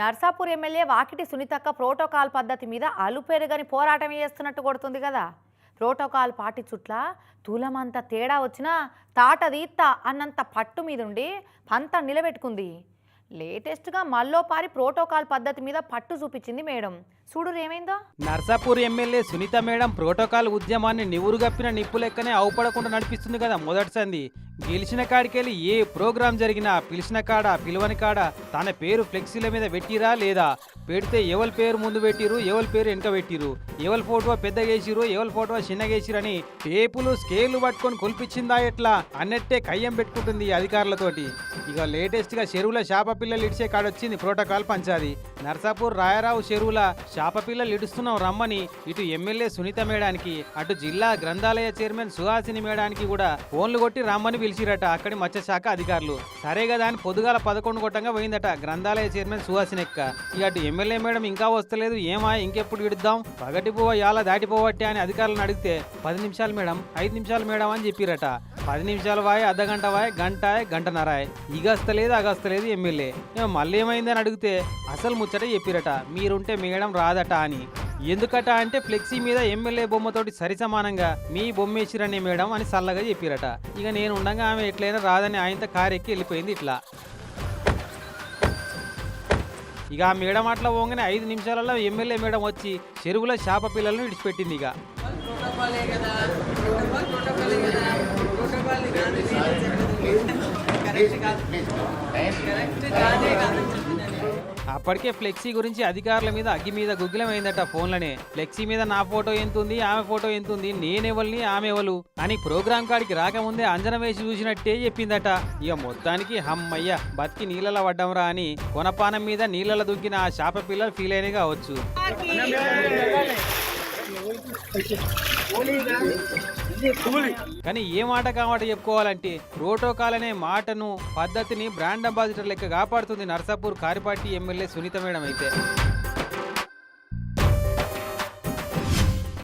Narsapur MLA Vakiti సునీతక్క protocol పద్ధతి మీద అలుపెరుగని పోరాటం చేస్తున్నట్టు కొడుతుంది కదా. ప్రోటోకాల్ పాటించుట్ల తులమంత తేడా వచ్చినా తాట తీత్తా అన్నంత పట్టు మీదుండి పంత నిలబెట్టుకుంది. లేటెస్ట్గా మల్లోపారి ప్రోటోకాల్ పద్ధతి మీద పట్టు చూపించింది మేడం. చూడు ఏమైందో Narsapur MLA Sunitha madam protocol ఉద్యమాన్ని నివురుగప్పిన నిప్పు లెక్కనే అవుపడకుండా నడిపిస్తుంది కదా మొదటి సంది గెలిచిన కాడికెళ్ళి ఏ ప్రోగ్రాం జరిగినా పిలిచిన కాడ పిలువని కాడ తన పేరు ఫ్లెక్సీల మీద పెట్టిరా లేదా? పెడితే ఎవరి పేరు ముందు పెట్టిరు ఎవరి పేరు వెనక పెట్టిరు? ఎవరి ఫోటో పెద్ద గేసిరు ఎవరి ఫోటో చిన్న గేసిరని టేపులు స్కేళ్ళు పట్టుకొని కొల్పించిందా ఎట్లా? అన్నట్టే కయ్యం పెట్టుకుంటుంది ఈ అధికారులతోటి. ఇక లేటెస్ట్గా చెరువుల శాప పిల్లలు ఇడిచే కాడొచ్చింది ప్రోటోకాల్ పంచాది. నర్సాపూర్ రాయరావు చెరువుల శాప పిల్లలు ఇడుస్తున్నాం రమ్మని ఇటు ఎమ్మెల్యే సునీత మేడానికి అటు జిల్లా గ్రంథాలయ చైర్మన్ సుహాసిని మేడానికి కూడా ఫోన్లు కొట్టి రమ్మని పిలిచిరట అక్కడి మత్స్యశాఖ అధికారులు. సరే కదా అని పొద్దుగాల పదకొండు కొట్టంగా పోయిందట గ్రంథాలయ చైర్మన్ సుహాసిని ఎక్క ఇక అటు ఎమ్మెల్యే మేడం ఇంకా వస్తలేదు ఏమా ఇంకెప్పుడు ఇడుద్దాం? పగటిపోవ ఇలా దాటిపోవట్టే అని అధికారులను అడిగితే పది నిమిషాలు మేడం ఐదు నిమిషాలు మేడం అని చెప్పిరట. పది నిమిషాలు వాయి అర్ధ గంట వాయి గంట గంటన్నరాయ్ ఇగస్తలేదు అగస్తలేదు ఎమ్మెల్యే. మేము మళ్ళీ ఏమైందని అడిగితే అసలు ముచ్చట చెప్పిరట. మీరుంటే మేడం రాదట అని. ఎందుకట అంటే ఫ్లెక్సీ మీద ఎమ్మెల్యే బొమ్మతోటి సరి సమానంగా మీ బొమ్మేసిరని మేడం అని సల్లగా చెప్పిరట. ఇక నేను ఉండగా ఆమె ఎట్లయినా రాదని ఆయనతో కారెక్కి వెళ్ళిపోయింది ఇట్లా. ఇక ఆ మేడం అట్లా పోగానే ఐదు నిమిషాలలో ఎమ్మెల్యే మేడం వచ్చి చెరువులో చేప పిల్లలను విడిచిపెట్టింది ఇక ప్రోటోకాలే కదా ప్రోటోకాల్ ప్రోటోకాలే కదా ప్రోటోకాల్ కాదు కరెక్ట్ కాదు కరెక్ట్ కాదే కాదని చెప్తున్నాను అప్పటికే ఫ్లెక్సీ గురించి అధికారుల మీద అగ్గి మీద గుగ్గిలమైందట ఫోన్లనే. ఫ్లెక్సీ మీద నా ఫోటో ఎంతుంది ఆమె ఫోటో ఎంతుంది నేనెవల్ని ఆమె ఎవలు అని ప్రోగ్రాం కాడికి రాకముందే అంజనం వేసి చూసినట్టే చెప్పిందట. ఇక మొత్తానికి హమ్మయ్య బతికి నీళ్ళలో పడ్డంరా అని కొనపానం మీద నీళ్ళలో దుక్కిన ఆ శాప పిల్లలు ఫీల్ అయిన కావచ్చు. కానీ ఏ మాట కామాట చెప్పుకోవాలంటే ప్రోటోకాల్ అనే మాటను పద్ధతిని బ్రాండ్ అంబాసిడర్ లెక్క కాపాడుతుంది నర్సాపూర్ కారిపాటి ఎమ్మెల్యే సునీత మేడం అయితే.